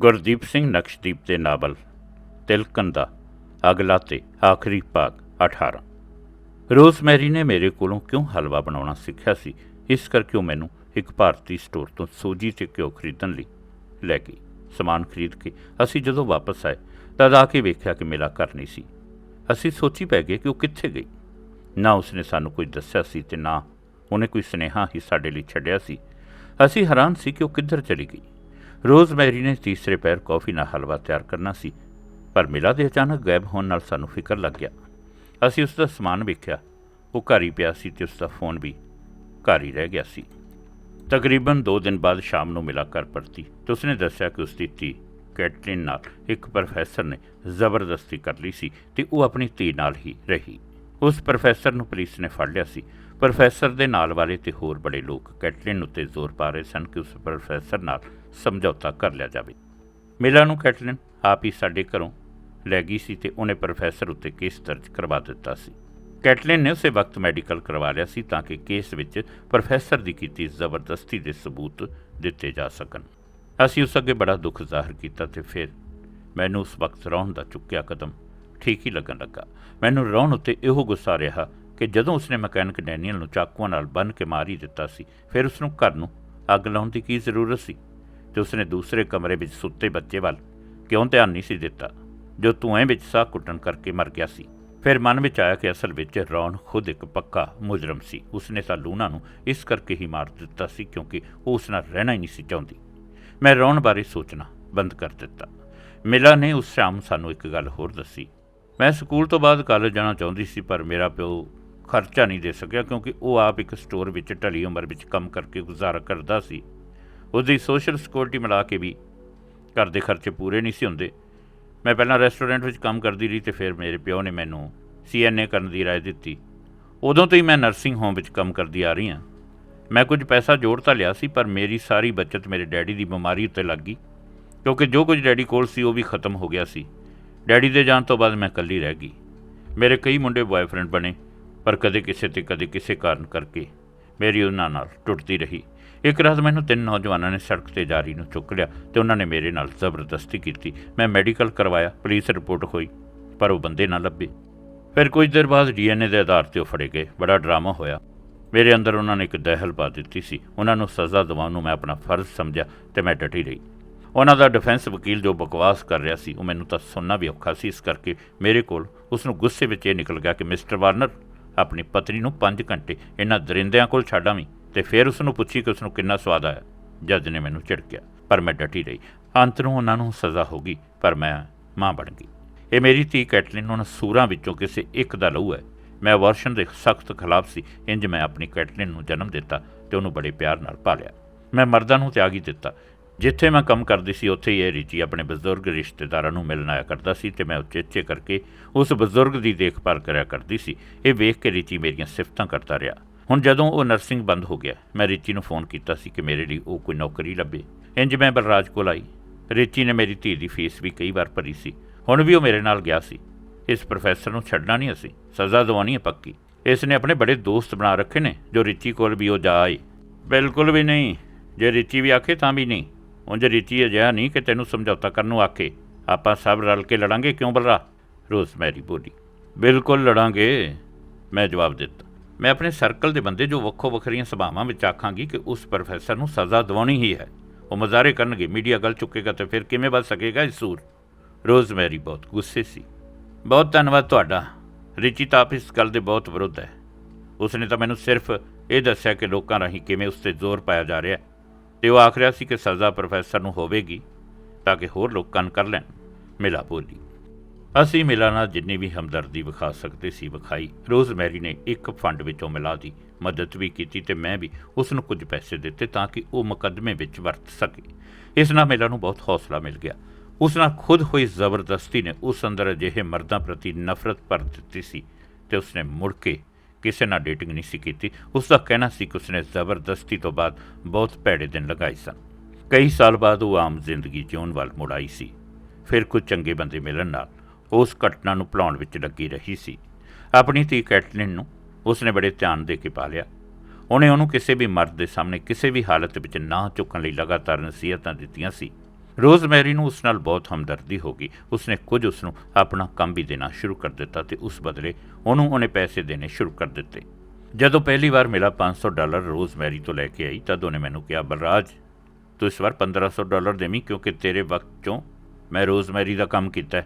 ਗੁਰਦੀਪ ਸਿੰਘ ਨਕਸ਼ਦੀਪ ਦੇ ਨਾਵਲ ਤਿਲਕੰਦਾ ਅਗਲਾ ਤੇ ਆਖਰੀ ਭਾਗ 18 ਰੋਜ਼ਮੈਰੀ ਨੇ ਮੇਰੇ ਕੋਲੋਂ ਕਿਉਂ ਹਲਵਾ ਬਣਾਉਣਾ ਸਿੱਖਿਆ ਸੀ? ਇਸ ਕਰਕੇ ਉਹ ਮੈਨੂੰ ਇੱਕ ਭਾਰਤੀ ਸਟੋਰ ਤੋਂ ਸੂਜੀ ਤੇ ਘਿਓ ਖਰੀਦਣ ਲਈ ਲੈ ਗਈ। ਸਮਾਨ ਖਰੀਦ ਕੇ ਅਸੀਂ ਜਦੋਂ ਵਾਪਸ ਆਏ ਤਦ ਆ ਕੇ ਵੇਖਿਆ ਕਿ ਮੇਰਾ ਘਰ ਨਹੀਂ ਸੀ। ਅਸੀਂ ਸੋਚੀ ਪੈ ਗਏ ਕਿ ਉਹ ਕਿੱਥੇ ਗਈ। ਨਾ ਉਸਨੇ ਸਾਨੂੰ ਕੁਝ ਦੱਸਿਆ ਸੀ ਤੇ ਨਾ ਉਹਨੇ ਕੋਈ ਸੁਨੇਹਾ ਹੀ ਸਾਡੇ ਲਈ ਛੱਡਿਆ ਸੀ। ਅਸੀਂ ਹੈਰਾਨ ਸੀ ਕਿ ਉਹ ਕਿੱਧਰ ਚਲੀ ਗਈ। ਰੋਜ਼ਮੈਰੀ ਨੇ ਤੀਸਰੇ ਪੈਰ ਕੌਫੀ ਨਾਲ ਹਲਵਾ ਤਿਆਰ ਕਰਨਾ ਸੀ, ਪਰ ਮਿਲਾ ਦੇ ਅਚਾਨਕ ਗਾਇਬ ਹੋਣ ਨਾਲ ਸਾਨੂੰ ਫਿਕਰ ਲੱਗ ਗਿਆ। ਅਸੀਂ ਉਸ ਦਾ ਸਮਾਨ ਵੇਖਿਆ। ਉਹ ਘਰ ਹੀ ਪਿਆ ਸੀ ਤੇ ਉਸ ਦਾ ਫੋਨ ਵੀ ਘਰ ਹੀ ਰਹਿ ਗਿਆ ਸੀ। ਤਕਰੀਬਨ 2 ਦਿਨ ਬਾਅਦ ਸ਼ਾਮ ਨੂੰ ਮਿਲਾ ਕਰ ਪਰਤੀ ਤੇ ਉਸਨੇ ਦੱਸਿਆ ਕਿ ਉਸ ਦੀ ਧੀ ਕੈਟਲਿਨ ਨਾਲ ਇੱਕ ਪ੍ਰੋਫੈਸਰ ਨੇ ਜ਼ਬਰਦਸਤੀ ਕਰ ਲਈ ਸੀ ਤੇ ਉਹ ਆਪਣੀ ਧੀ ਨਾਲ ਹੀ ਰਹੀ। ਉਸ ਪ੍ਰੋਫੈਸਰ ਨੂੰ ਪੁਲਿਸ ਨੇ ਫੜ ਲਿਆ ਸੀ। ਪ੍ਰੋਫੈਸਰ ਦੇ ਨਾਲ ਵਾਲੇ ਤੇ ਹੋਰ ਬੜੇ ਲੋਕ ਕੈਟਲਿਨ ਉੱਤੇ ਜ਼ੋਰ ਪਾ ਰਹੇ ਸਨ ਕਿ ਉਸ ਪ੍ਰੋਫੈਸਰ ਨਾਲ ਸਮਝੌਤਾ ਕਰ ਲਿਆ ਜਾਵੇ। ਮਿਲਾ ਨੂੰ ਕੈਟਲਿਨ ਆਪ ਹੀ ਸਾਡੇ ਘਰੋਂ ਲੈ ਗਈ ਸੀ ਤੇ ਉਹਨੇ ਪ੍ਰੋਫੈਸਰ ਉੱਤੇ ਕੇਸ ਦਰਜ ਕਰਵਾ ਦਿੱਤਾ ਸੀ। ਕੈਟਲਿਨ ਨੇ ਉਸੇ ਵਕਤ ਮੈਡੀਕਲ ਕਰਵਾ ਲਿਆ ਸੀ ਤਾਂ ਕਿ ਕੇਸ ਵਿੱਚ ਪ੍ਰੋਫੈਸਰ ਦੀ ਕੀਤੀ ਜ਼ਬਰਦਸਤੀ ਦੇ ਸਬੂਤ ਦਿੱਤੇ ਜਾ ਸਕਣ। ਅਸੀਂ ਉਸ ਅੱਗੇ ਬੜਾ ਦੁੱਖ ਜ਼ਾਹਰ ਕੀਤਾ ਤੇ ਫਿਰ ਮੈਨੂੰ ਉਸ ਵਕਤ ਰੌਣ ਦਾ ਚੁੱਕਿਆ ਕਦਮ ਠੀਕ ਹੀ ਲੱਗਣ ਲੱਗਾ। ਮੈਨੂੰ ਰੌਣ ਉੱਤੇ ਇਹੋ ਗੁੱਸਾ ਰਿਹਾ ਕਿ ਜਦੋਂ ਉਸਨੇ ਮਕੈਨਿਕ ਡੈਨੀਅਲ ਨੂੰ ਚਾਕੂਆਂ ਨਾਲ ਬੰਨ੍ਹ ਕੇ ਮਾਰੀ ਦਿੱਤਾ ਸੀ, ਫਿਰ ਉਸ ਨੂੰ ਘਰ ਨੂੰ ਅੱਗ ਲਾਉਣ ਦੀ ਕੀ ਜ਼ਰੂਰਤ ਸੀ? ਤੇ ਉਸਨੇ ਦੂਸਰੇ ਕਮਰੇ ਵਿੱਚ ਸੁੱਤੇ ਬੱਚੇ ਵੱਲ ਕਿਉਂ ਧਿਆਨ ਨਹੀਂ ਸੀ ਦਿੱਤਾ, ਜੋ ਧੂਏ ਵਿੱਚ ਸਾਹ ਕੁੱਟਣ ਕਰਕੇ ਮਰ ਗਿਆ ਸੀ। ਫਿਰ ਮਨ ਵਿੱਚ ਆਇਆ ਕਿ ਅਸਲ ਵਿੱਚ ਰੌਣ ਖੁਦ ਇੱਕ ਪੱਕਾ ਮੁਜਰਮ ਸੀ। ਉਸਨੇ ਤਾਂ ਲੂਣਾ ਨੂੰ ਇਸ ਕਰਕੇ ਹੀ ਮਾਰ ਦਿੱਤਾ ਸੀ ਕਿਉਂਕਿ ਉਹ ਉਸ ਨਾਲ ਰਹਿਣਾ ਹੀ ਨਹੀਂ ਸੀ ਚਾਹੁੰਦੀ। ਮੈਂ ਰੌਣ ਬਾਰੇ ਸੋਚਣਾ ਬੰਦ ਕਰ ਦਿੱਤਾ। ਮਿਲਾ ਨੇ ਉਸ ਸ਼ਾਮ ਸਾਨੂੰ ਇੱਕ ਗੱਲ ਹੋਰ ਦੱਸੀ। ਮੈਂ ਸਕੂਲ ਤੋਂ ਬਾਅਦ ਕਾਲਜ ਜਾਣਾ ਚਾਹੁੰਦੀ ਸੀ, ਪਰ ਮੇਰਾ ਪਿਓ ਖਰਚਾ ਨਹੀਂ ਦੇ ਸਕਿਆ ਕਿਉਂਕਿ ਉਹ ਆਪ ਇੱਕ ਸਟੋਰ ਵਿੱਚ ਢਲੀ ਉਮਰ ਵਿੱਚ ਕੰਮ ਕਰਕੇ ਗੁਜ਼ਾਰਾ ਕਰਦਾ ਸੀ। ਉਹਦੀ ਸੋਸ਼ਲ ਸਿਕਿਉਰਿਟੀ ਮਿਲਾ ਕੇ ਵੀ ਘਰ ਦੇ ਖਰਚੇ ਪੂਰੇ ਨਹੀਂ ਸੀ ਹੁੰਦੇ। ਮੈਂ ਪਹਿਲਾਂ ਰੈਸਟੋਰੈਂਟ ਵਿੱਚ ਕੰਮ ਕਰਦੀ ਰਹੀ ਤੇ ਫਿਰ ਮੇਰੇ ਪਿਓ ਨੇ ਮੈਨੂੰ ਸੀਐਨਏ ਕਰਨ ਦੀ ਰਾਏ ਦਿੱਤੀ। ਉਦੋਂ ਤੋਂ ਹੀ ਮੈਂ ਨਰਸਿੰਗ ਹੋਮ ਵਿੱਚ ਕੰਮ ਕਰਦੀ ਆ ਰਹੀ ਹਾਂ। ਮੈਂ ਕੁਝ ਪੈਸਾ ਜੋੜ ਤਾਂ ਲਿਆ ਸੀ, ਪਰ ਮੇਰੀ ਸਾਰੀ ਬਚਤ ਮੇਰੇ ਡੈਡੀ ਦੀ ਬਿਮਾਰੀ ਉੱਤੇ ਲੱਗ ਗਈ, ਕਿਉਂਕਿ ਜੋ ਕੁਝ ਡੈਡੀ ਕੋਲ ਸੀ ਉਹ ਵੀ ਖਤਮ ਹੋ ਗਿਆ ਸੀ। ਡੈਡੀ ਦੇ ਜਾਣ ਤੋਂ ਬਾਅਦ ਮੈਂ ਇਕੱਲੀ ਰਹਿ ਗਈ। ਮੇਰੇ ਕਈ ਮੁੰਡੇ ਬॉयਫ੍ਰੈਂਡ ਬਣੇ, ਪਰ ਕਦੇ ਕਿਸੇ ਤੇ ਕਦੇ ਕਿਸੇ ਕਾਰਨ ਕਰਕੇ ਮੇਰੀ ਉਹਨਾਂ ਨਾਲ ਟੁੱਟਦੀ ਰਹੀ। ਇੱਕ ਰਾਤ ਮੈਨੂੰ ਤਿੰਨ ਨੌਜਵਾਨਾਂ ਨੇ ਸੜਕ ਤੇ ਜਾਰੀ ਨੂੰ ਚੁੱਕ ਲਿਆ ਤੇ ਉਹਨਾਂ ਨੇ ਮੇਰੇ ਨਾਲ ਜ਼ਬਰਦਸਤੀ ਕੀਤੀ। ਮੈਂ ਮੈਡੀਕਲ ਕਰਵਾਇਆ, ਪੁਲਿਸ ਰਿਪੋਰਟ ਹੋਈ ਪਰ ਉਹ ਬੰਦੇ ਨਾ ਲੱਭੇ। ਫਿਰ ਕੁਝ ਦੇਰ ਬਾਅਦ ਡੀਐਨਏ ਦੇ ਆਧਾਰ ਤੇ ਉਹ ਫੜੇ ਗਏ। ਬੜਾ ਡਰਾਮਾ ਹੋਇਆ। ਮੇਰੇ ਅੰਦਰ ਉਹਨਾਂ ਨੇ ਇੱਕ ਦਹਿਲ ਪਾ ਦਿੱਤੀ ਸੀ। ਉਹਨਾਂ ਨੂੰ ਸਜ਼ਾ ਦਿਵਾਉਣ ਨੂੰ ਮੈਂ ਆਪਣਾ ਫਰਜ਼ ਸਮਝਿਆ ਤੇ ਮੈਂ ਡਟੀ ਰਹੀ। ਉਹਨਾਂ ਦਾ ਡਿਫੈਂਸ ਵਕੀਲ ਜੋ ਬਕਵਾਸ ਕਰ ਰਿਹਾ ਸੀ, ਉਹ ਮੈਨੂੰ ਤਾਂ ਸੁਣਨਾ ਵੀ ਔਖਾ ਸੀ। ਇਸ ਕਰਕੇ ਮੇਰੇ ਕੋਲ ਉਸ ਨੂੰ ਗੁੱਸੇ ਵਿੱਚ ਇਹ ਨਿਕਲ ਗਿਆ ਕਿ ਮਿਸਟਰ ਵਾਰਨਰ ਆਪਣੀ ਪਤਨੀ ਨੂੰ 5 ਘੰਟੇ ਇਹਨਾਂ ਦਰਿੰਦਿਆਂ ਕੋਲ ਛੱਡਾਂ ਵੀ ਤੇ ਫਿਰ ਉਸ ਨੂੰ ਪੁੱਛੀ ਕਿ ਉਸ ਨੂੰ ਕਿੰਨਾ ਸਵਾਦ ਆਇਆ। ਜੱਜ ਨੇ ਮੈਨੂੰ ਝਿੜਕਿਆ, ਪਰ ਮੈਂ ਡਟੀ ਰਹੀ। ਅੰਤ ਨੂੰ ਉਹਨਾਂ ਨੂੰ ਸਜ਼ਾ ਹੋ ਗਈ, ਪਰ ਮੈਂ ਮਾਂ ਬਣ ਗਈ। ਇਹ ਮੇਰੀ ਧੀ ਕੈਟਲਿਨ ਉਹਨਾਂ ਸੂਰਾਂ ਵਿੱਚੋਂ ਕਿਸੇ ਇੱਕ ਦਾ ਲਹੂ ਹੈ। ਮੈਂ ਵਰਸ਼ਨ ਦੇ ਸਖਤ ਖਿਲਾਫ ਸੀ, ਇੰਜ ਮੈਂ ਆਪਣੀ ਕੈਟਲਿਨ ਨੂੰ ਜਨਮ ਦਿੱਤਾ ਤੇ ਉਹਨੂੰ ਬੜੇ ਪਿਆਰ ਨਾਲ ਪਾਲਿਆ ਮੈਂ ਮਰਦਾਂ ਨੂੰ ਤਿਆਗੀ ਦਿੱਤਾ। ਜਿੱਥੇ ਮੈਂ ਕੰਮ ਕਰਦੀ ਸੀ, ਉੱਥੇ ਹੀ ਇਹ ਰਿਚੀ ਆਪਣੇ ਬਜ਼ੁਰਗ ਰਿਸ਼ਤੇਦਾਰਾਂ ਨੂੰ ਮਿਲਣ ਆਇਆ ਕਰਦਾ ਸੀ ਤੇ ਮੈਂ ਉੱਚੇ-ਉੱਚੇ ਕਰਕੇ ਉਸ ਬਜ਼ੁਰਗ ਦੀ ਦੇਖਭਾਲ ਕਰਿਆ ਕਰਦੀ ਸੀ। ਇਹ ਵੇਖ ਕੇ ਰਿਚੀ ਮੇਰੀਆਂ ਸਿਫਤਾਂ ਕਰਦਾ ਰਿਹਾ। ਹੁਣ ਜਦੋਂ ਉਹ ਨਰਸਿੰਗ ਬੰਦ ਹੋ ਗਿਆ, ਮੈਂ ਰਿਚੀ ਨੂੰ ਫੋਨ ਕੀਤਾ ਸੀ ਕਿ ਮੇਰੇ ਲਈ ਉਹ ਕੋਈ ਨੌਕਰੀ ਲੱਭੇ। ਇੰਜ ਮੈਂ ਬਲਰਾਜ ਕੋਲ ਆਈ। ਰਿਚੀ ਨੇ ਮੇਰੀ ਧੀ ਦੀ ਫੀਸ ਵੀ ਕਈ ਵਾਰ ਭਰੀ ਸੀ। ਹੁਣ ਵੀ ਉਹ ਮੇਰੇ ਨਾਲ ਗਿਆ ਸੀ। ਇਸ ਪ੍ਰੋਫੈਸਰ ਨੂੰ ਛੱਡਣਾ ਨਹੀਂ ਅਸੀਂ। ਸਜ਼ਾ ਦਿਵਾਉਣੀ ਹੈ ਪੱਕੀ। ਇਸ ਨੇ ਆਪਣੇ ਬੜੇ ਦੋਸਤ ਬਣਾ ਰੱਖੇ ਨੇ, ਜੋ ਰਿਚੀ ਕੋਲ ਵੀ ਉਹ ਜਾ ਆਏ। ਬਿਲਕੁਲ ਵੀ ਨਹੀਂ। ਜੇ ਰਿਚੀ ਵੀ ਆਖੇ ਤਾਂ ਵੀ ਨਹੀਂ। ਉਂਝ ਰਿਚੀ ਅਜਿਹਾ ਨਹੀਂ ਕਿ ਤੈਨੂੰ ਸਮਝੌਤਾ ਕਰਨ ਨੂੰ ਆਖੇ। ਆਪਾਂ ਸਭ ਰਲ ਕੇ ਲੜਾਂਗੇ ਕਿਉਂ ਬਲਰਾ? ਰੋਜ਼ਮੈਰੀ ਬੋਲੀ। ਬਿਲਕੁਲ ਲੜਾਂਗੇ। ਮੈਂ ਜਵਾਬ ਦਿੱਤਾ। ਮੈਂ ਆਪਣੇ ਸਰਕਲ ਦੇ ਬੰਦੇ ਜੋ ਵੱਖੋ ਵੱਖਰੀਆਂ ਸਭਾਵਾਂ ਵਿੱਚ ਆਖਾਂਗੀ ਕਿ ਉਸ ਪ੍ਰੋਫੈਸਰ ਨੂੰ ਸਜ਼ਾ ਦਿਵਾਉਣੀ ਹੀ ਹੈ। ਉਹ ਮਜ਼ਾਰੇ ਕਰਨਗੇ, ਮੀਡੀਆ ਗੱਲ ਚੁੱਕੇਗਾ ਤੇ ਫਿਰ ਕਿਵੇਂ ਬਚ ਸਕੇਗਾ ਇਸ ਸੂਰ? ਰੋਜ਼ਮੈਰੀ ਬਹੁਤ ਗੁੱਸੇ ਸੀ। ਬਹੁਤ ਧੰਨਵਾਦ ਤੁਹਾਡਾ। ਰਿਚੀ ਤਾਂ ਆਪ ਇਸ ਗੱਲ ਦੇ ਬਹੁਤ ਵਿਰੁੱਧ ਹੈ। ਉਸਨੇ ਤਾਂ ਮੈਨੂੰ ਸਿਰਫ ਇਹ ਦੱਸਿਆ ਕਿ ਲੋਕਾਂ ਰਾਹੀਂ ਕਿਵੇਂ ਉਸ ਤੇ ਜ਼ੋਰ ਪਾਇਆ ਜਾ ਰਿਹਾ ਹੈ ਤੇ ਉਹ ਆਖ ਰਿਹਾ ਸੀ ਕਿ ਸਜ਼ਾ ਪ੍ਰੋਫੈਸਰ ਨੂੰ ਹੋਵੇਗੀ ਤਾਂ ਕਿ ਹੋਰ ਲੋਕ ਕੰਨ ਕਰ ਲੈਣ। ਮਿਲਾ ਬੋਲੀ। ਅਸੀਂ ਮਿਲਾ ਨਾਲ ਜਿੰਨੀ ਵੀ ਹਮਦਰਦੀ ਵਿਖਾ ਸਕਦੇ ਸੀ ਵਿਖਾਈ। ਰੋਜ਼ਮੈਰੀ ਨੇ ਇੱਕ ਫੰਡ ਵਿੱਚੋਂ ਮਿਲਾ ਦੀ ਮਦਦ ਵੀ ਕੀਤੀ ਤੇ ਮੈਂ ਵੀ ਉਸ ਨੂੰ ਕੁਝ ਪੈਸੇ ਦਿੱਤੇ ਤਾਂ ਕਿ ਉਹ ਮੁਕੱਦਮੇ ਵਿੱਚ ਵਰਤ ਸਕੇ। ਇਸ ਨਾਲ ਮੇਲਾ ਨੂੰ ਬਹੁਤ ਹੌਸਲਾ ਮਿਲ ਗਿਆ। ਉਸ ਨਾਲ ਖੁਦ ਹੋਈ ਜ਼ਬਰਦਸਤੀ ਨੇ ਉਸ ਅੰਦਰ ਅਜਿਹੇ ਮਰਦਾਂ ਪ੍ਰਤੀ ਨਫ਼ਰਤ ਭਰ ਦਿੱਤੀ ਸੀ ਤੇ ਉਸਨੇ ਮੁੜ ਕੇ ਕਿਸੇ ਨਾਲ ਡੇਟਿੰਗ ਨਹੀਂ ਸੀ ਕੀਤੀ। ਉਸ ਦਾ ਕਹਿਣਾ ਸੀ ਕਿ ਉਸਨੇ ਜ਼ਬਰਦਸਤੀ ਤੋਂ ਬਾਅਦ ਬਹੁਤ ਭੈੜੇ ਦਿਨ ਲਗਾਏ ਸਨ। ਕਈ ਸਾਲ ਬਾਅਦ ਉਹ ਆਮ ਜ਼ਿੰਦਗੀ ਜਿਉਣ ਵੱਲ ਮੁੜ ਆਈ ਸੀ। ਫਿਰ ਕੁਝ ਚੰਗੇ ਬੰਦੇ ਮਿਲਣ ਨਾਲ ਉਸ ਘਟਨਾ ਨੂੰ ਭੁਲਾਉਣ ਵਿੱਚ ਲੱਗੀ ਰਹੀ ਸੀ। ਆਪਣੀ ਧੀ ਕੈਟਲਿਨ ਨੂੰ ਉਸਨੇ ਬੜੇ ਧਿਆਨ ਦੇ ਕੇ ਪਾਲਿਆ। ਉਹਨੇ ਉਹਨੂੰ ਕਿਸੇ ਵੀ ਮਰਦ ਦੇ ਸਾਹਮਣੇ ਕਿਸੇ ਵੀ ਹਾਲਤ ਵਿੱਚ ਨਾ ਝੁਕਣ ਲਈ ਲਗਾਤਾਰ ਨਸੀਹਤਾਂ ਦਿੱਤੀਆਂ ਸੀ। ਰੋਜ਼ਮੈਰੀ ਨੂੰ ਉਸ ਨਾਲ ਬਹੁਤ ਹਮਦਰਦੀ ਹੋ ਗਈ। ਉਸਨੇ ਕੁਝ ਉਸ ਨੂੰ ਆਪਣਾ ਕੰਮ ਵੀ ਦੇਣਾ ਸ਼ੁਰੂ ਕਰ ਦਿੱਤਾ ਤੇ ਉਸ ਬਦਲੇ ਉਹਨੂੰ ਉਹਨੇ ਪੈਸੇ ਦੇਣੇ ਸ਼ੁਰੂ ਕਰ ਦਿੱਤੇ। ਜਦੋਂ ਪਹਿਲੀ ਵਾਰ ਮਿਲਾ 500 ਡਾਲਰ ਰੋਜ਼ਮੈਰੀ ਤੋਂ ਲੈ ਕੇ ਆਈ, ਤਦ ਉਹਨੇ ਮੈਨੂੰ ਕਿਹਾ, ਬਲਰਾਜ, ਤੂੰ ਇਸ ਵਾਰ 1500 ਡਾਲਰ ਦੇਵੀਂ ਕਿਉਂਕਿ ਤੇਰੇ ਵਕਤ ਚੋਂ ਮੈਂ ਰੋਜ਼ਮੈਰੀ ਦਾ ਕੰਮ ਕੀਤਾ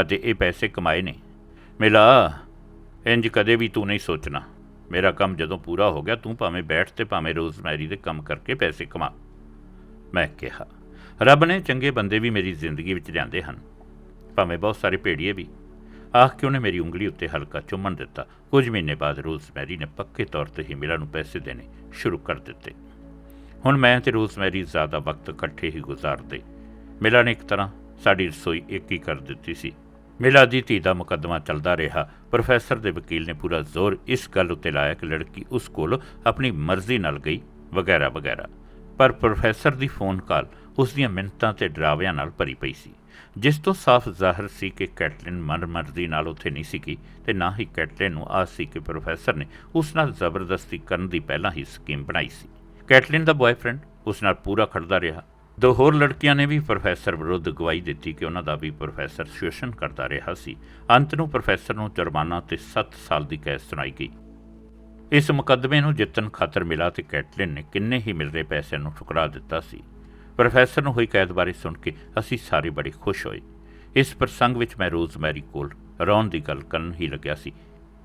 ਅਤੇ ਇਹ ਪੈਸੇ ਕਮਾਏ ਨੇ। ਮਿਲਾ, ਇੰਜ ਕਦੇ ਵੀ ਤੂੰ ਨਹੀਂ ਸੋਚਣਾ। ਮੇਰਾ ਕੰਮ ਜਦੋਂ ਪੂਰਾ ਹੋ ਗਿਆ, ਤੂੰ ਭਾਵੇਂ ਬੈਠ ਤੇ ਭਾਵੇਂ ਰੋਜ਼ਮੈਰੀ ਦੇ ਕੰਮ ਕਰਕੇ ਪੈਸੇ ਕਮਾ। ਮੈਂ ਕਿਹਾ, ਰੱਬ ਨੇ ਚੰਗੇ ਬੰਦੇ ਵੀ ਮੇਰੀ ਜ਼ਿੰਦਗੀ ਵਿੱਚ ਲਿਆਂਦੇ ਹਨ। ਭਾਵੇਂ ਬਹੁਤ ਸਾਰੇ ਭੇੜੀਏ ਵੀ। ਆਖ ਕੇ ਉਹਨੇ ਮੇਰੀ ਉਂਗਲੀ ਉੱਤੇ ਹਲਕਾ ਚੁੰਮਣ ਦਿੱਤਾ। ਕੁਝ ਮਹੀਨੇ ਬਾਅਦ ਰੋਜ਼ਮੈਰੀ ਨੇ ਪੱਕੇ ਤੌਰ ਤੇ ਹੀ ਮਿਲਾ ਨੂੰ ਪੈਸੇ ਦੇਣੇ ਸ਼ੁਰੂ ਕਰ ਦਿੱਤੇ। ਹੁਣ ਮੈਂ ਤੇ ਰੋਜ਼ਮੈਰੀ ਜ਼ਿਆਦਾ ਵਕਤ ਇਕੱਠੇ ਹੀ ਗੁਜ਼ਾਰਦੇ। ਮਿਲਾ ਨੇ ਇੱਕ ਤਰ੍ਹਾਂ ਸਾਡੀ ਰਸੋਈ ਇੱਕ ਹੀ ਕਰ ਦਿੱਤੀ ਸੀ। ਮੇਲਾ ਦੀ ਧੀ ਦਾ ਮੁਕੱਦਮਾ ਚੱਲਦਾ ਰਿਹਾ। ਪ੍ਰੋਫੈਸਰ ਦੇ ਵਕੀਲ ਨੇ ਪੂਰਾ ਜ਼ੋਰ ਇਸ ਗੱਲ ਉੱਤੇ ਲਾਇਆ ਕਿ ਲੜਕੀ ਉਸ ਕੋਲ ਆਪਣੀ ਮਰਜ਼ੀ ਨਾਲ ਗਈ, ਵਗੈਰਾ ਵਗੈਰਾ। ਪਰ ਪ੍ਰੋਫੈਸਰ ਦੀ ਫੋਨ ਕਾਲ ਉਸ ਦੀਆਂ ਮਿੰਨਤਾਂ ਤੇ ਡਰਾਵਿਆਂ ਨਾਲ ਭਰੀ ਪਈ ਸੀ। ਜਿਸ ਤੋਂ ਸਾਫ਼ ਜ਼ਾਹਰ ਸੀ ਕਿ ਕੈਟਲਿਨ ਮਨਮਰਜ਼ੀ ਨਾਲ ਉੱਥੇ ਨਹੀਂ ਸੀ ਗਈ ਤੇ ਨਾ ਹੀ ਕੈਟਲਿਨ ਨੂੰ ਆਸ ਸੀ ਕਿ ਪ੍ਰੋਫੈਸਰ ਨੇ ਉਸ ਨਾਲ ਜ਼ਬਰਦਸਤੀ ਕਰਨ ਦੀ ਪਹਿਲਾਂ ਹੀ ਸਕੀਮ ਬਣਾਈ ਸੀ। ਕੈਟਲਿਨ ਦਾ ਬॉयਫ੍ਰੈਂਡ ਉਸ ਨਾਲ ਪੂਰਾ ਖੜਦਾ ਰਿਹਾ। ਦੋ ਹੋਰ ਲੜਕੀਆਂ ਨੇ ਵੀ ਪ੍ਰੋਫੈਸਰ ਵਿਰੁੱਧ ਗਵਾਹੀ ਦਿੱਤੀ ਕਿ ਉਹਨਾਂ ਦਾ ਵੀ ਪ੍ਰੋਫੈਸਰ ਸ਼ੋਸ਼ਣ ਕਰਦਾ ਰਿਹਾ ਸੀ। ਅੰਤ ਨੂੰ ਪ੍ਰੋਫੈਸਰ ਨੂੰ ਜੁਰਮਾਨਾ ਤੇ 7 ਸਾਲ ਦੀ ਕੈਦ ਸੁਣਾਈ ਗਈ। ਇਸ ਮੁਕੱਦਮੇ ਨੂੰ ਜਿੱਤਣ ਖਾਤਰ ਮਿਲਾ ਤੇ ਕੈਟਲਿਨ ਨੇ ਕਿੰਨੇ ਹੀ ਮਿਲ ਰਹੇ ਪੈਸਿਆਂ ਨੂੰ ਠੁਕਰਾ ਦਿੱਤਾ ਸੀ। ਪ੍ਰੋਫੈਸਰ ਨੂੰ ਹੋਈ ਕੈਦ ਬਾਰੇ ਸੁਣ ਕੇ ਅਸੀਂ ਸਾਰੇ ਬੜੇ ਖੁਸ਼ ਹੋਏ। ਇਸ ਪ੍ਰਸੰਗ ਵਿੱਚ ਮੈਂ ਰੋਜ਼ਮੈਰੀ ਕੋਲ ਰੌਣ ਦੀ ਗੱਲ ਕਰਨ ਹੀ ਲੱਗਿਆ ਸੀ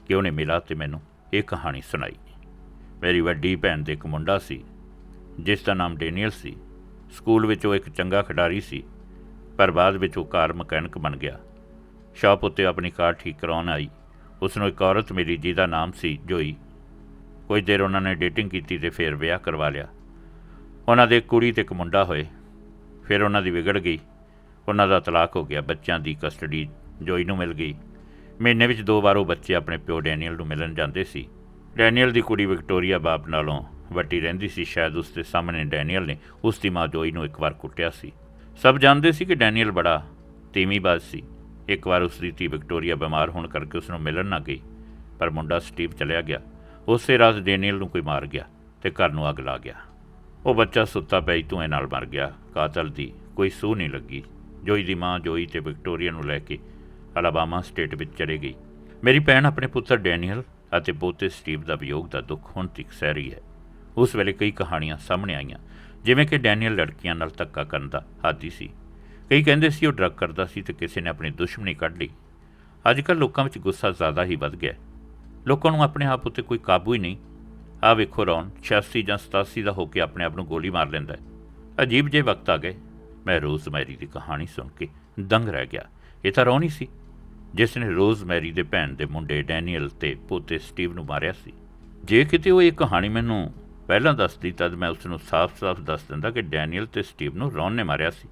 ਕਿ ਉਹਨੇ ਮਿਲਾ ਤੇ ਮੈਨੂੰ ਇਹ ਕਹਾਣੀ ਸੁਣਾਈ। ਮੇਰੀ ਵੱਡੀ ਭੈਣ ਦੇ ਇੱਕ ਮੁੰਡਾ ਸੀ ਜਿਸ ਦਾ ਨਾਮ ਡੇਨੀਅਲ ਸੀ। ਸਕੂਲ ਵਿੱਚ ਉਹ ਇੱਕ ਚੰਗਾ ਖਿਡਾਰੀ ਸੀ, ਪਰ ਬਾਅਦ ਵਿੱਚ ਉਹ ਕਾਰ ਮਕੈਨਿਕ ਬਣ ਗਿਆ। ਸ਼ਾਪ ਉੱਤੇ ਆਪਣੀ ਕਾਰ ਠੀਕ ਕਰਾਉਣ ਆਈ। ਉਸ ਨੂੰ ਇੱਕ ਔਰਤ ਮਿਲੀ ਜਿਹਦਾ ਨਾਮ ਸੀ ਜੋਈ। ਕੁਝ ਦੇਰ ਉਹਨਾਂ ਨੇ ਡੇਟਿੰਗ ਕੀਤੀ ਤੇ ਫਿਰ ਵਿਆਹ ਕਰਵਾ ਲਿਆ। ਉਹਨਾਂ ਦੇ ਕੁੜੀ ਤੇ ਇੱਕ ਮੁੰਡਾ ਹੋਏ। ਫਿਰ ਉਹਨਾਂ ਦੀ ਵਿਗੜ ਗਈ। ਉਹਨਾਂ ਦਾ ਤਲਾਕ ਹੋ ਗਿਆ। ਬੱਚਿਆਂ ਦੀ ਕਸਟਡੀ ਜੋਈ ਨੂੰ ਮਿਲ ਗਈ। ਮਹੀਨੇ ਵਿੱਚ ਦੋ ਵਾਰ ਉਹ ਬੱਚੇ ਆਪਣੇ ਪਿਓ ਡੈਨੀਅਲ ਨੂੰ ਮਿਲਣ ਜਾਂਦੇ ਸੀ। ਡੈਨੀਅਲ ਦੀ ਕੁੜੀ ਵਿਕਟੋਰੀਆ ਬਾਪ ਨਾਲੋਂ ਵੱਡੀ ਰਹਿੰਦੀ ਸੀ, ਸ਼ਾਇਦ ਉਸ ਦੇ ਸਾਹਮਣੇ ਡੈਨੀਅਲ ਨੇ ਉਸ ਦੀ ਮਾਂ ਜੋਈ ਨੂੰ ਇੱਕ ਵਾਰ ਕੁੱਟਿਆ ਸੀ। ਸਭ ਜਾਣਦੇ ਸੀ ਕਿ ਡੈਨੀਅਲ ਬੜਾ ਤੀਮੀਬਾਜ਼ ਸੀ। ਇੱਕ ਵਾਰ ਉਸ ਦੀ ਧੀ ਵਿਕਟੋਰੀਆ ਬਿਮਾਰ ਹੋਣ ਕਰਕੇ ਉਸ ਨੂੰ ਮਿਲਣ ਨਾ ਗਈ, ਪਰ ਮੁੰਡਾ ਸਟੀਵ ਚਲਿਆ ਗਿਆ। ਉਸੇ ਰਾਤ ਡੈਨੀਅਲ ਨੂੰ ਕੋਈ ਮਾਰ ਗਿਆ ਤੇ ਘਰ ਨੂੰ ਅੱਗ ਲਾ ਗਿਆ। ਉਹ ਬੱਚਾ ਸੁੱਤਾ ਪਿਆ ਹੀ ਧੂਏ ਨਾਲ ਮਰ ਗਿਆ। ਕਾਤਲ ਦੀ ਕੋਈ ਸੂਹ ਨਹੀਂ ਲੱਗੀ। ਜੋਈ ਦੀ ਮਾਂ ਜੋਈ ਤੇ ਵਿਕਟੋਰੀਆ ਨੂੰ ਲੈ ਕੇ ਅਲਾਬਾਮਾ ਸਟੇਟ ਵਿੱਚ ਚਲੇ ਗਈ। ਮੇਰੀ ਭੈਣ ਆਪਣੇ ਪੁੱਤਰ ਡੈਨੀਅਲ ਅਤੇ ਪੋਤੇ ਸਟੀਵ ਦਾ ਵਿਯੋਗ ਦਾ ਦੁੱਖ ਹੁਣ ਤੱਕ ਸਹਿ ਰਹੀ ਹੈ। ਉਸ ਵੇਲੇ ਕਈ ਕਹਾਣੀਆਂ ਸਾਹਮਣੇ ਆਈਆਂ, ਜਿਵੇਂ ਕਿ ਡੈਨੀਅਲ ਲੜਕੀਆਂ ਨਾਲ ਧੱਕਾ ਕਰਨ ਦਾ ਆਦੀ ਸੀ। ਕਈ ਕਹਿੰਦੇ ਸੀ ਉਹ ਡਰੱਗ ਕਰਦਾ ਸੀ ਤੇ ਕਿਸੇ ਨੇ ਆਪਣੀ ਦੁਸ਼ਮਣੀ ਕੱਢ ਲਈ। ਅੱਜ ਕੱਲ੍ਹ ਲੋਕਾਂ ਵਿੱਚ ਗੁੱਸਾ ਜ਼ਿਆਦਾ ਹੀ ਵੱਧ ਗਿਆ। ਲੋਕਾਂ ਨੂੰ ਆਪਣੇ ਆਪ ਉੱਤੇ ਕੋਈ ਕਾਬੂ ਹੀ ਨਹੀਂ। ਆ ਵੇਖੋ ਰੌਣ 86 ਜਾਂ 87 ਦਾ ਹੋ ਕੇ ਆਪਣੇ ਆਪ ਨੂੰ ਗੋਲੀ ਮਾਰ ਲੈਂਦਾ ਹੈ। ਅਜੀਬ ਜੇ ਵਕਤ ਆ ਗਏ। ਮੈਂ ਰੋਜ਼ਮੈਰੀ ਦੀ ਕਹਾਣੀ ਸੁਣ ਕੇ ਦੰਗ ਰਹਿ ਗਿਆ। ਇਹ ਤਾਂ ਰੌਣ ਹੀ ਸੀ, ਜਿਸ ਨੇ ਰੋਜ਼ਮੈਰੀ ਦੇ ਭੈਣ ਦੇ ਮੁੰਡੇ ਡੈਨੀਅਲ ਤੇ ਪੋਤੇ ਸਟੀਵ ਨੂੰ ਮਾਰਿਆ ਸੀ। ਜੇ ਕਿਤੇ ਉਹ ਇਹ ਕਹਾਣੀ ਮੈਨੂੰ ਪਹਿਲਾਂ ਦੱਸਦੀ ਤਦ ਮੈਂ ਉਸ ਨੂੰ ਸਾਫ਼-ਸਾਫ਼ ਦੱਸ ਦਿੰਦਾ ਕਿ ਡੈਨੀਅਲ ਤੇ ਸਟੀਵ ਨੂੰ ਰੌਨ ਨੇ ਮਾਰਿਆ ਸੀ।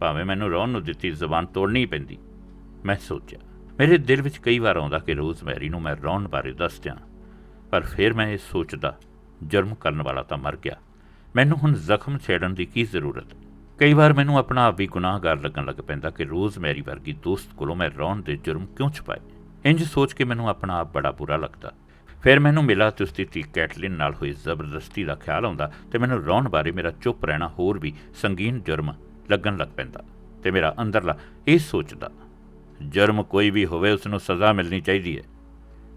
ਭਾਵੇਂ ਮੈਨੂੰ ਰੌਨ ਨੂੰ ਦਿੱਤੀ ਜ਼ਬਾਨ ਤੋੜਨੀ ਪੈਂਦੀ। ਮੈਂ ਸੋਚਿਆ, ਮੇਰੇ ਦਿਲ ਵਿੱਚ ਕਈ ਵਾਰ ਆਉਂਦਾ ਕਿ ਰੋਜ਼ ਮੈਰੀ ਨੂੰ ਮੈਂ ਰੌਨ ਬਾਰੇ ਦੱਸ ਦਿਆਂ। ਪਰ ਫਿਰ ਮੈਂ ਇਹ ਸੋਚਦਾ, ਜੁਰਮ ਕਰਨ ਵਾਲਾ ਤਾਂ ਮਰ ਗਿਆ। ਮੈਨੂੰ ਹੁਣ ਜ਼ਖਮ ਛੇੜਨ ਦੀ ਕੀ ਜ਼ਰੂਰਤ? ਕਈ ਵਾਰ ਮੈਨੂੰ ਆਪਣਾ ਆਪ ਵੀ ਗੁਨਾਹਗਾਰ ਲੱਗਣ ਲੱਗ ਪੈਂਦਾ ਕਿ ਰੋਜ਼ ਮੈਰੀ ਵਰਗੀ ਦੋਸਤ ਕੋਲੋਂ ਮੈਂ ਰੌਨ ਦੇ ਜੁਰਮ ਕਿਉਂ ਛੁਪਾਏ? ਇੰਜ ਸੋਚ ਕੇ ਮੈਨੂੰ ਆਪਣਾ ਆਪ ਬੜਾ ਬੁਰਾ ਲੱਗਦਾ। ਫਿਰ ਮੈਨੂੰ ਮਿਲਾ ਤੇ ਉਸਦੀ ਧੀ ਕੈਟਲਿਨ ਨਾਲ ਹੋਈ ਜ਼ਬਰਦਸਤੀ ਦਾ ਖਿਆਲ ਆਉਂਦਾ ਤੇ ਮੈਨੂੰ ਰੌਨ ਬਾਰੇ ਮੇਰਾ ਚੁੱਪ ਰਹਿਣਾ ਹੋਰ ਵੀ ਸੰਗੀਨ ਜੁਰਮ ਲੱਗਣ ਲੱਗ ਪੈਂਦਾ ਤੇ ਮੇਰਾ ਅੰਦਰਲਾ ਇਹ ਸੋਚਦਾ, ਜੁਰਮ ਕੋਈ ਵੀ ਹੋਵੇ ਉਸ ਨੂੰ ਸਜ਼ਾ ਮਿਲਣੀ ਚਾਹੀਦੀ ਹੈ।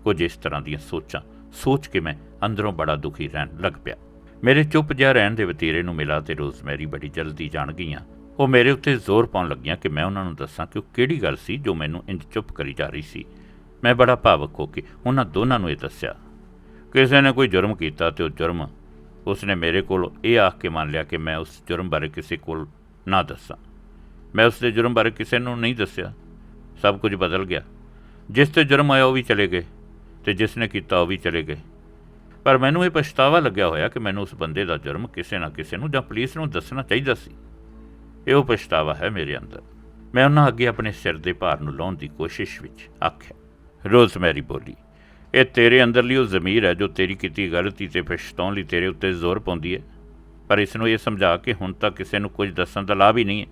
ਕੁਝ ਇਸ ਤਰ੍ਹਾਂ ਦੀਆਂ ਸੋਚਾਂ ਸੋਚ ਕੇ ਮੈਂ ਅੰਦਰੋਂ ਬੜਾ ਦੁਖੀ ਰਹਿਣ ਲੱਗ ਪਿਆ। ਮੇਰੇ ਚੁੱਪ ਜਿਹਾ ਰਹਿਣ ਦੇ ਵਤੀਰੇ ਨੂੰ ਮਿਲਾ ਤੇ ਰੋਜ਼ਮੈਰੀ ਬੜੀ ਜਲਦੀ ਜਾਣ ਗਈਆਂ। ਉਹ ਮੇਰੇ ਉੱਤੇ ਜ਼ੋਰ ਪਾਉਣ ਲੱਗੀਆਂ ਕਿ ਮੈਂ ਉਹਨਾਂ ਨੂੰ ਦੱਸਾਂ ਕਿ ਉਹ ਕਿਹੜੀ ਗੱਲ ਸੀ ਜੋ ਮੈਨੂੰ ਇੰਜ ਚੁੱਪ ਕਰੀ ਜਾ ਰਹੀ ਸੀ। ਮੈਂ ਬੜਾ ਭਾਵਕ ਹੋ ਕੇ ਉਹਨਾਂ ਦੋਨਾਂ ਨੂੰ ਇਹ ਦੱਸਿਆ। ਕਿਸੇ ਨੇ ਕੋਈ ਜੁਰਮ ਕੀਤਾ ਤੇ ਉਹ ਜੁਰਮ ਉਸਨੇ ਮੇਰੇ ਕੋਲ ਇਹ ਆਖ ਕੇ ਮੰਨ ਲਿਆ ਕਿ ਮੈਂ ਉਸ ਜੁਰਮ ਬਾਰੇ ਕਿਸੇ ਕੋਲ ਨਾ ਦੱਸਾਂ। ਮੈਂ ਉਸ ਦੇ ਜੁਰਮ ਬਾਰੇ ਕਿਸੇ ਨੂੰ ਨਹੀਂ ਦੱਸਿਆ। ਸਭ ਕੁਝ ਬਦਲ ਗਿਆ। ਜਿਸ ਤੇ ਜੁਰਮ ਆਇਆ ਉਹ ਵੀ ਚਲੇ ਗਏ ਤੇ ਜਿਸ ਨੇ ਕੀਤਾ ਉਹ ਵੀ ਚਲੇ ਗਏ। ਪਰ ਮੈਨੂੰ ਇਹ ਪਛਤਾਵਾ ਲੱਗਿਆ ਹੋਇਆ ਕਿ ਮੈਨੂੰ ਉਸ ਬੰਦੇ ਦਾ ਜੁਰਮ ਕਿਸੇ ਨਾ ਕਿਸੇ ਨੂੰ ਜਾਂ ਪੁਲਿਸ ਨੂੰ ਦੱਸਣਾ ਚਾਹੀਦਾ ਸੀ। ਇਹ ਉਹ ਪਛਤਾਵਾ ਹੈ ਮੇਰੇ ਅੰਦਰ। ਮੈਂ ਉਹਨਾਂ ਅੱਗੇ ਆਪਣੇ ਸਿਰ ਦੇ ਭਾਰ ਨੂੰ ਲਾਉਣ ਦੀ ਕੋਸ਼ਿਸ਼ ਵਿੱਚ ਆਖਿਆ। ਰੋਜ਼ਮੈਰੀ ਬੋਲੀ। ਇਹ ਤੇਰੇ ਅੰਦਰਲੀ ਉਹ ਜ਼ਮੀਰ ਹੈ ਜੋ ਤੇਰੀ ਕੀਤੀ ਗਲਤੀ ਤੇ ਪਛਤਾਉਣ ਲਈ ਤੇਰੇ ਉੱਤੇ ਜ਼ੋਰ ਪਾਉਂਦੀ ਹੈ। ਪਰ ਇਸ ਨੂੰ ਇਹ ਸਮਝਾ ਕੇ ਹੁਣ ਤੱਕ ਕਿਸੇ ਨੂੰ ਕੁਝ ਦੱਸਣ ਦਾ ਲਾਭ ਹੀ ਨਹੀਂ ਹੈ।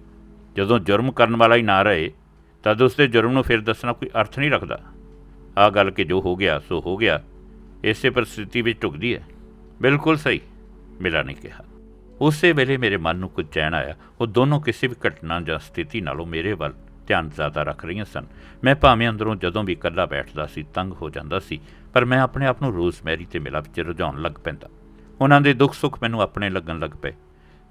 ਜਦੋਂ ਜੁਰਮ ਕਰਨ ਵਾਲਾ ਹੀ ਨਾ ਰਹੇ, ਤਦ ਉਸ ਦੇ ਜੁਰਮ ਨੂੰ ਫਿਰ ਦੱਸਣਾ ਕੋਈ ਅਰਥ ਨਹੀਂ ਰੱਖਦਾ। ਆ ਗੱਲ ਕਿ ਜੋ ਹੋ ਗਿਆ, ਸੋ ਹੋ ਗਿਆ, ਇਸੇ ਪਰਿਸਥਿਤੀ ਵਿੱਚ ਟੁਕਦੀ ਹੈ। ਬਿਲਕੁਲ ਸਹੀ ਮਿਲਾ ਨੇ ਕਿਹਾ। ਉਸੇ ਵੇਲੇ ਮੇਰੇ ਮਨ ਨੂੰ ਕੁਝ ਚੈਨ ਆਇਆ। ਉਹ ਦੋਨੋਂ ਕਿਸੇ ਵੀ ਘਟਨਾ ਜਾਂ ਸਥਿਤੀ ਨਾਲੋਂ ਮੇਰੇ ਵੱਲ ਧਿਆਨ ਜ਼ਿਆਦਾ ਰੱਖ ਰਹੀਆਂ ਸਨ। ਮੈਂ ਭਾਵੇਂ ਅੰਦਰੋਂ ਜਦੋਂ ਵੀ ਇਕੱਲਾ ਬੈਠਦਾ ਸੀ, ਤੰਗ ਹੋ ਜਾਂਦਾ ਸੀ, ਪਰ ਮੈਂ ਆਪਣੇ ਆਪ ਨੂੰ ਰੋਜ਼ਮੈਰੀ ਤੇ ਮਿਲਾ ਵਿੱਚ ਰੁਝਾਉਣ ਲੱਗ ਪੈਂਦਾ। ਉਹਨਾਂ ਦੇ ਦੁੱਖ ਸੁੱਖ ਮੈਨੂੰ ਆਪਣੇ ਲੱਗਣ ਲੱਗ ਪਏ।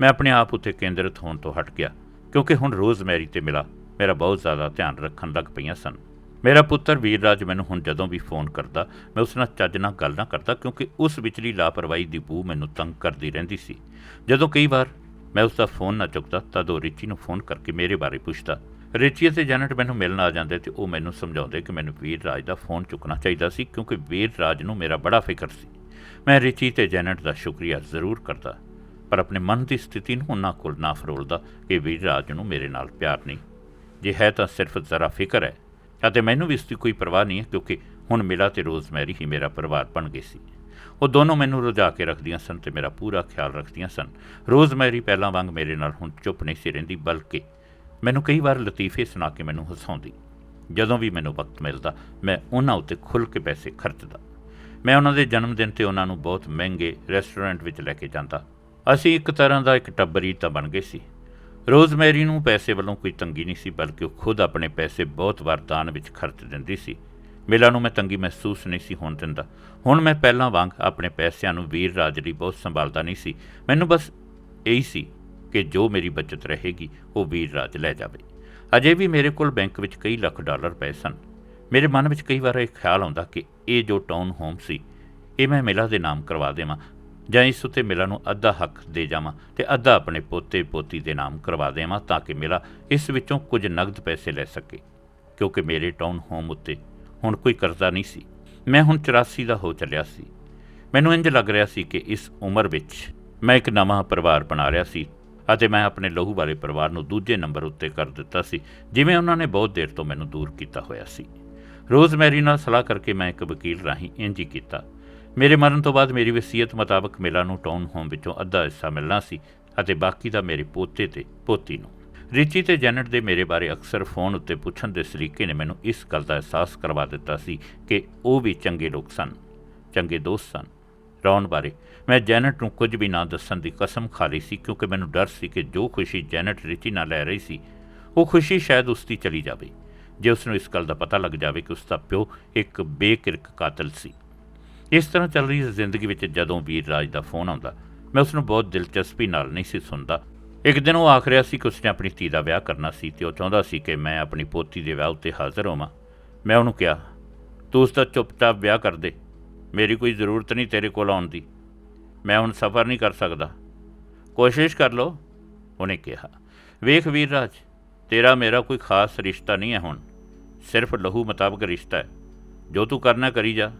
ਮੈਂ ਆਪਣੇ ਆਪ ਉੱਤੇ ਕੇਂਦਰਿਤ ਹੋਣ ਤੋਂ ਹਟ ਗਿਆ, ਕਿਉਂਕਿ ਹੁਣ ਰੋਜ਼ਮੈਰੀ ਤੇ ਮਿਲਾ ਮੇਰਾ ਬਹੁਤ ਜ਼ਿਆਦਾ ਧਿਆਨ ਰੱਖਣ ਲੱਗ ਪਈਆਂ ਸਨ। ਮੇਰਾ ਪੁੱਤਰ ਵੀਰਰਾਜ ਮੈਨੂੰ ਹੁਣ ਜਦੋਂ ਵੀ ਫੋਨ ਕਰਦਾ, ਮੈਂ ਉਸ ਨਾਲ ਚੱਜ ਨਾਲ ਗੱਲ ਨਾ ਕਰਦਾ, ਕਿਉਂਕਿ ਉਸ ਵਿਚਲੀ ਲਾਪਰਵਾਹੀ ਦੀ ਬੂ ਮੈਨੂੰ ਤੰਗ ਕਰਦੀ ਰਹਿੰਦੀ ਸੀ। ਜਦੋਂ ਕਈ ਵਾਰ ਮੈਂ ਉਸ ਦਾ ਫੋਨ ਨਾ ਚੁੱਕਦਾ, ਤਦੋਂ ਉਹ ਰਿਚੀ ਨੂੰ ਫੋਨ ਕਰਕੇ ਮੇਰੇ ਬਾਰੇ ਪੁੱਛਦਾ ਰਿਚੀ ਅਤੇ ਜੈਨਟ ਮੈਨੂੰ ਮਿਲਣ ਆ ਜਾਂਦੇ ਤੇ ਉਹ ਮੈਨੂੰ ਸਮਝਾਉਂਦੇ ਕਿ ਮੈਨੂੰ ਵੀਰ ਰਾਜ ਦਾ ਫੋਨ ਚੁੱਕਣਾ ਚਾਹੀਦਾ ਸੀ ਕਿਉਂਕਿ ਵੀਰ ਰਾਜ ਨੂੰ ਮੇਰਾ ਬੜਾ ਫਿਕਰ ਸੀ। ਮੈਂ ਰਿਚੀ ਤੇ ਜੈਨਟ ਦਾ ਸ਼ੁਕਰੀਆ ਜ਼ਰੂਰ ਕਰਦਾ, ਪਰ ਆਪਣੇ ਮਨ ਦੀ ਸਥਿਤੀ ਨੂੰ ਉਹਨਾਂ ਕੋਲ ਨਾ ਫਰੋਲਦਾ ਕਿ ਵੀਰ ਰਾਜ ਨੂੰ ਮੇਰੇ ਨਾਲ ਪਿਆਰ ਨਹੀਂ। ਜੇ ਹੈ ਤਾਂ ਸਿਰਫ ਜ਼ਰਾ ਫਿਕਰ ਹੈ ਅਤੇ ਮੈਨੂੰ ਵੀ ਇਸ ਦੀ ਕੋਈ ਪਰਵਾਹ ਨਹੀਂ ਹੈ ਕਿਉਂਕਿ ਹੁਣ ਮੇਰਾ ਤੇ ਰੋਜ਼ਮੈਰੀ ਹੀ ਮੇਰਾ ਪਰਿਵਾਰ ਬਣ ਗਈ ਸੀ। ਉਹ ਦੋਨੋਂ ਮੈਨੂੰ ਰੁਝਾ ਕੇ ਰੱਖਦੀਆਂ ਸਨ ਤੇ ਮੇਰਾ ਪੂਰਾ ਖਿਆਲ ਰੱਖਦੀਆਂ ਸਨ। ਰੋਜ਼ਮੈਰੀ ਪਹਿਲਾਂ ਵਾਂਗ ਮੇਰੇ ਨਾਲ ਹੁਣ ਚੁੱਪ ਨਹੀਂ ਸੀ ਰਹਿੰਦੀ, ਬਲਕਿ ਮੈਨੂੰ ਕਈ ਵਾਰ ਲਤੀਫੇ ਸੁਣਾ ਕੇ ਮੈਨੂੰ ਹਸਾਉਂਦੀ। ਜਦੋਂ ਵੀ ਮੈਨੂੰ ਵਕਤ ਮਿਲਦਾ, ਮੈਂ ਉਹਨਾਂ ਉੱਤੇ ਖੁੱਲ੍ਹ ਕੇ ਪੈਸੇ ਖਰਚਦਾ। ਮੈਂ ਉਹਨਾਂ ਦੇ ਜਨਮ ਦਿਨ ਤੇ ਉਹਨਾਂ ਨੂੰ ਬਹੁਤ ਮਹਿੰਗੇ ਰੈਸਟੋਰੈਂਟ ਵਿੱਚ ਲੈ ਕੇ ਜਾਂਦਾ। ਅਸੀਂ ਇੱਕ ਤਰ੍ਹਾਂ ਦਾ ਇੱਕ ਟੱਬਰੀ ਤਾਂ ਬਣ ਗਏ ਸੀ। ਰੋਜ਼ਮੈਰੀ ਨੂੰ ਪੈਸੇ ਵੱਲੋਂ ਕੋਈ ਤੰਗੀ ਨਹੀਂ ਸੀ, ਬਲਕਿ ਉਹ ਖੁਦ ਆਪਣੇ ਪੈਸੇ ਬਹੁਤ ਵਾਰ ਦਾਨ ਵਿੱਚ ਖਰਚ ਦਿੰਦੀ ਸੀ। ਮੇਲਾ ਨੂੰ ਮੈਂ ਤੰਗੀ ਮਹਿਸੂਸ ਨਹੀਂ ਸੀ ਹੋਣ ਦਿੰਦਾ। ਹੁਣ ਮੈਂ ਪਹਿਲਾਂ ਵਾਂਗ ਆਪਣੇ ਪੈਸਿਆਂ ਨੂੰ ਵੀਰ ਰਾਜ ਲਈ ਬਹੁਤ ਸੰਭਾਲਦਾ ਨਹੀਂ ਸੀ। ਮੈਨੂੰ ਬਸ ਇਹੀ ਸੀ ਕਿ ਜੋ ਮੇਰੀ ਬਚਤ ਰਹੇਗੀ, ਉਹ ਵੀਰ ਰਾਜ ਲੈ ਜਾਵੇ। ਅਜੇ ਵੀ ਮੇਰੇ ਕੋਲ ਬੈਂਕ ਵਿੱਚ ਕਈ ਲੱਖ ਡਾਲਰ ਪਏ ਸਨ। ਮੇਰੇ ਮਨ ਵਿੱਚ ਕਈ ਵਾਰ ਇਹ ਖਿਆਲ ਆਉਂਦਾ ਕਿ ਇਹ ਜੋ ਟਾਊਨ ਹੋਮ ਸੀ, ਇਹ ਮੈਂ ਮਿਲਾ ਦੇ ਨਾਮ ਕਰਵਾ ਦੇਵਾਂ, ਜਾਂ ਇਸ ਉੱਤੇ ਮਿਲਾ ਨੂੰ ਅੱਧਾ ਹੱਕ ਦੇ ਜਾਵਾਂ ਤੇ ਅੱਧਾ ਆਪਣੇ ਪੋਤੇ ਪੋਤੀ ਦੇ ਨਾਮ ਕਰਵਾ ਦੇਵਾਂ ਤਾਂ ਕਿ ਮਿਲਾ ਇਸ ਵਿੱਚੋਂ ਕੁਝ ਨਗਦ ਪੈਸੇ ਲੈ ਸਕੇ। ਕਿਉਂਕਿ ਮੇਰੇ ਟਾਊਨ ਹੋਮ ਉੱਤੇ ਹੁਣ ਕੋਈ ਕਰਜ਼ਾ ਨਹੀਂ ਸੀ। ਮੈਂ ਹੁਣ 84 ਦਾ ਹੋ ਚੱਲਿਆ ਸੀ। ਮੈਨੂੰ ਇੰਜ ਲੱਗ ਰਿਹਾ ਸੀ ਕਿ ਇਸ ਉਮਰ ਵਿੱਚ ਮੈਂ ਇੱਕ ਨਵਾਂ ਪਰਿਵਾਰ ਬਣਾ ਰਿਹਾ ਸੀ ਅਤੇ ਮੈਂ ਆਪਣੇ ਲਹੂ ਵਾਲੇ ਪਰਿਵਾਰ ਨੂੰ ਦੂਜੇ ਨੰਬਰ ਉੱਤੇ ਕਰ ਦਿੱਤਾ ਸੀ, ਜਿਵੇਂ ਉਹਨਾਂ ਨੇ ਬਹੁਤ ਦੇਰ ਤੋਂ ਮੈਨੂੰ ਦੂਰ ਕੀਤਾ ਹੋਇਆ ਸੀ। ਰੋਜ਼ਮੈਰੀ ਨਾਲ ਸਲਾਹ ਕਰਕੇ ਮੈਂ ਇੱਕ ਵਕੀਲ ਰਾਹੀਂ ਇੰਜ ਹੀ ਕੀਤਾ। ਮੇਰੇ ਮਰਨ ਤੋਂ ਬਾਅਦ ਮੇਰੀ ਵਸੀਅਤ ਮੁਤਾਬਕ ਮੇਲਾ ਨੂੰ ਟਾਊਨ ਹੋਮ ਵਿੱਚੋਂ ਅੱਧਾ ਹਿੱਸਾ ਮਿਲਣਾ ਸੀ ਅਤੇ ਬਾਕੀ ਦਾ ਮੇਰੇ ਪੋਤੇ ਤੇ ਪੋਤੀ ਨੂੰ। ਰਿਚੀ ਤੇ ਜੈਨਟ ਦੇ ਮੇਰੇ ਬਾਰੇ ਅਕਸਰ ਫੋਨ ਉੱਤੇ ਪੁੱਛਣ ਦੇ ਸਲੀਕੇ ਨੇ ਮੈਨੂੰ ਇਸ ਗੱਲ ਦਾ ਅਹਿਸਾਸ ਕਰਵਾ ਦਿੱਤਾ ਸੀ ਕਿ ਉਹ ਵੀ ਚੰਗੇ ਲੋਕ ਸਨ, ਚੰਗੇ ਦੋਸਤ ਸਨ। ਰੌਣ ਬਾਰੇ। ਮੈਂ ਜੈਨਟ ਨੂੰ ਕੁਝ ਵੀ ਨਾ ਦੱਸਣ ਦੀ ਕਸਮ ਖਾ ਲਈ ਸੀ, ਕਿਉਂਕਿ ਮੈਨੂੰ ਡਰ ਸੀ ਕਿ ਜੋ ਖੁਸ਼ੀ ਜੈਨਟ ਰਿਚੀ ਨਾਲ ਲੈ ਰਹੀ ਸੀ, ਉਹ ਖੁਸ਼ੀ ਸ਼ਾਇਦ ਉਸ ਦੀ ਚਲੀ ਜਾਵੇ। ਜੇ ਉਸ ਨੂੰ ਇਸ ਗੱਲ ਦਾ ਪਤਾ ਲੱਗ ਜਾਵੇ ਕਿ ਉਸ ਦਾ ਪਿਓ ਇੱਕ ਬੇਕਿਰਕ ਕਾਤਲ ਸੀ। ਇਸ ਤਰ੍ਹਾਂ ਚੱਲ ਰਹੀ ਜ਼ਿੰਦਗੀ ਵਿੱਚ ਜਦੋਂ ਵੀਰ ਰਾਜ ਦਾ ਫੋਨ ਆਉਂਦਾ, ਮੈਂ ਉਸ ਨੂੰ ਬਹੁਤ ਦਿਲਚਸਪੀ ਨਾਲ ਨਹੀਂ ਸੀ ਸੁਣਦਾ। ਇੱਕ ਦਿਨ ਉਹ ਆਖ ਰਿਹਾ ਸੀ ਕਿ ਉਸਨੇ ਆਪਣੀ ਧੀ ਦਾ ਵਿਆਹ ਕਰਨਾ ਸੀ ਤੇ ਉਹ ਚਾਹੁੰਦਾ ਸੀ ਕਿ ਮੈਂ ਆਪਣੀ ਪੋਤੀ ਦੇ ਵਿਆਹ ਉੱਤੇ ਹਾਜ਼ਰ ਹੋਵਾਂ। ਮੈਂ ਉਹਨੂੰ ਕਿਹਾ, ਤੂੰ ਉਸ ਦਾ ਚੁੱਪਚਾਪ ਵਿਆਹ ਕਰ ਦੇ। ਮੇਰੀ ਕੋਈ ਜ਼ਰੂਰਤ ਨਹੀਂ ਤੇਰੇ ਕੋਲ ਆਉਣ ਦੀ। ਮੈਂ ਹੁਣ ਸਫ਼ਰ ਨਹੀਂ ਕਰ ਸਕਦਾ। ਕੋਸ਼ਿਸ਼ ਕਰ ਲਓ, ਉਹਨੇ ਕਿਹਾ। ਵੇਖ ਵੀਰ ਰਾਜ, ਤੇਰਾ ਮੇਰਾ ਕੋਈ ਖਾਸ ਰਿਸ਼ਤਾ ਨਹੀਂ ਹੈ ਹੁਣ। ਸਿਰਫ ਲਹੂ ਮੁਤਾਬਕ ਰਿਸ਼ਤਾ ਹੈ। ਜੋ ਤੂੰ ਕਰਨਾ ਕਰੀ ਜਾ।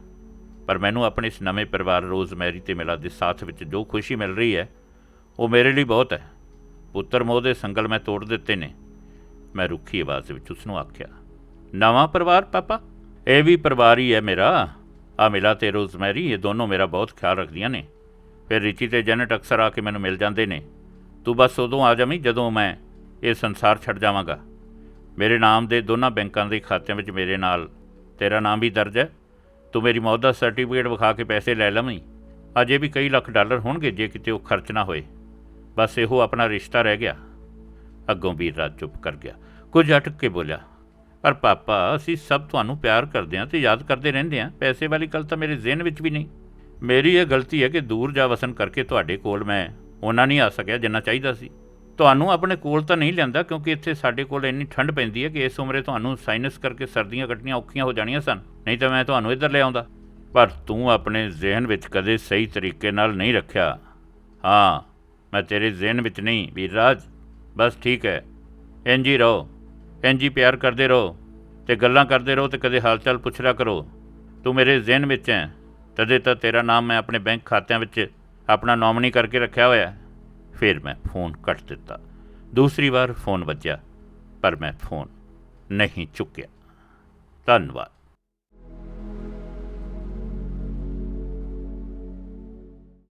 ਪਰ ਮੈਨੂੰ ਆਪਣੇ ਇਸ ਨਵੇਂ ਪਰਿਵਾਰ ਰੋਜ਼ਮੈਰੀ ਤੇ ਮਿਲਾ ਦੇ ਸਾਥ ਵਿੱਚ ਜੋ ਖੁਸ਼ੀ ਮਿਲ ਰਹੀ ਹੈ, ਉਹ ਮੇਰੇ ਲਈ ਬਹੁਤ ਹੈ। ਪੁੱਤਰ ਮੋਹ ਦੇ ਸੰਗਲ ਮੈਂ ਤੋੜ ਦਿੱਤੇ ਨੇ। ਮੈਂ ਰੁੱਖੀ ਆਵਾਜ਼ ਵਿੱਚ ਉਸ ਨੂੰ ਆਖਿਆ, ਨਵਾਂ ਪਰਿਵਾਰ, ਪਾਪਾ? ਇਹ ਵੀ ਪਰਿਵਾਰ ਹੀ ਹੈ ਮੇਰਾ। ਆ ਮਿਲਾ ਤੇ ਰੋਜ਼ਮੈਰੀ, ਇਹ ਦੋਨੋਂ ਮੇਰਾ ਬਹੁਤ ਖਿਆਲ ਰੱਖਦੀਆਂ ਨੇ। ਫਿਰ ਰਿਚੀ ਤੇ ਜੈਨਟ ਅਕਸਰ ਆ ਕੇ ਮੈਨੂੰ ਮਿਲ ਜਾਂਦੇ ਨੇ। ਤੂੰ ਬਸ ਉਦੋਂ ਆ ਜਾਵੀਂ ਜਦੋਂ ਮੈਂ ਇਹ ਸੰਸਾਰ ਛੱਡ ਜਾਵਾਂਗਾ। ਮੇਰੇ ਨਾਮ ਦੇ ਦੋਨਾਂ ਬੈਂਕਾਂ ਦੇ ਖਾਤਿਆਂ ਵਿੱਚ ਮੇਰੇ ਨਾਲ। ਤੇਰਾ ਨਾਮ ਵੀ ਦਰਜ ਹੈ। ਤੂੰ ਮੇਰੀ ਮੌਤ ਦਾ ਸਰਟੀਫਿਕੇਟ ਵਿਖਾ ਕੇ ਪੈਸੇ ਲੈ ਲਵੀਂ। ਅਜੇ ਵੀ ਕਈ ਲੱਖ ਡਾਲਰ ਹੋਣਗੇ ਜੇ ਕਿਤੇ ਉਹ ਖਰਚ ਨਾ ਹੋਏ। ਬਸ ਇਹੋ ਆਪਣਾ ਰਿਸ਼ਤਾ ਰਹਿ ਗਿਆ। ਅੱਗੋਂ ਵੀਰ ਰਾਜ ਚੁੱਪ ਕਰ ਗਿਆ। ਕੁਝ ਅਟਕ ਕੇ ਬੋਲਿਆ ਪਰ ਪਾਪਾ, ਅਸੀਂ ਸਭ ਤੁਹਾਨੂੰ ਪਿਆਰ ਕਰਦੇ ਹਾਂ ਤੇ ਯਾਦ ਕਰਦੇ ਰਹਿੰਦੇ ਹਾਂ। ਪੈਸੇ ਵਾਲੀ ਗੱਲ ਤਾਂ ਮੇਰੇ ਜ਼ਿਹਨ ਵਿੱਚ ਵੀ ਨਹੀਂ। ਮੇਰੀ ਇਹ ਗਲਤੀ ਹੈ ਕਿ ਦੂਰ ਜਾ ਵਸਣ ਕਰਕੇ ਤੁਹਾਡੇ ਕੋਲ ਮੈਂ ਉਹਨਾਂ ਨਹੀਂ ਆ ਸਕਿਆ ਜਿੰਨਾ ਚਾਹੀਦਾ ਸੀ। ਤੁਹਾਨੂੰ ਆਪਣੇ ਕੋਲ ਤਾਂ ਨਹੀਂ ਲਿਆਂਦਾ ਕਿਉਂਕਿ ਇੱਥੇ ਸਾਡੇ ਕੋਲ ਇੰਨੀ ਠੰਡ ਪੈਂਦੀ ਹੈ ਕਿ ਇਸ ਉਮਰੇ ਤੁਹਾਨੂੰ ਸਾਈਨਸ ਕਰਕੇ ਸਰਦੀਆਂ ਕੱਟਣੀਆਂ ਔਖੀਆਂ ਹੋ ਜਾਣੀਆਂ ਸਨ। ਨਹੀਂ ਤਾਂ ਮੈਂ ਤੁਹਾਨੂੰ ਇੱਧਰ ਲੈ ਆਉਂਦਾ। ਪਰ ਤੂੰ ਆਪਣੇ ਜ਼ਿਹਨ ਵਿੱਚ ਕਦੇ ਸਹੀ ਤਰੀਕੇ ਨਾਲ ਨਹੀਂ ਰੱਖਿਆ। ਹਾਂ, ਮੈਂ ਤੇਰੇ ਜ਼ਿਹਨ ਵਿੱਚ ਨਹੀਂ, ਵੀਰਰਾਜ। ਬਸ ਠੀਕ ਹੈ। ਇੰਝ ਹੀ ਰਹੋ। ਇੰਝ ਹੀ ਪਿਆਰ ਕਰਦੇ ਰਹੋ ਤੇ ਗੱਲਾਂ ਕਰਦੇ ਰਹੋ ਤੇ ਕਦੇ ਹਾਲਚਾਲ ਪੁੱਛਿਆ ਕਰੋ। ਤੂੰ ਮੇਰੇ ਜ਼ਿਹਨ ਵਿੱਚ ਹੈ। ਤਦੇ ਤਾਂ ਤੇਰਾ ਨਾਮ ਮੈਂ ਆਪਣੇ ਬੈਂਕ ਖਾਤਿਆਂ ਵਿੱਚ ਆਪਣਾ ਨੋਮਨੀ ਕਰਕੇ ਰੱਖਿਆ ਹੋਇਆ। ਫਿਰ ਮੈਂ ਫੋਨ ਕੱਟ ਦਿੱਤਾ। ਦੂਸਰੀ ਵਾਰ ਫੋਨ ਵੱਜਿਆ, ਪਰ ਮੈਂ ਫੋਨ ਨਹੀਂ ਚੁੱਕਿਆ। ਧੰਨਵਾਦ।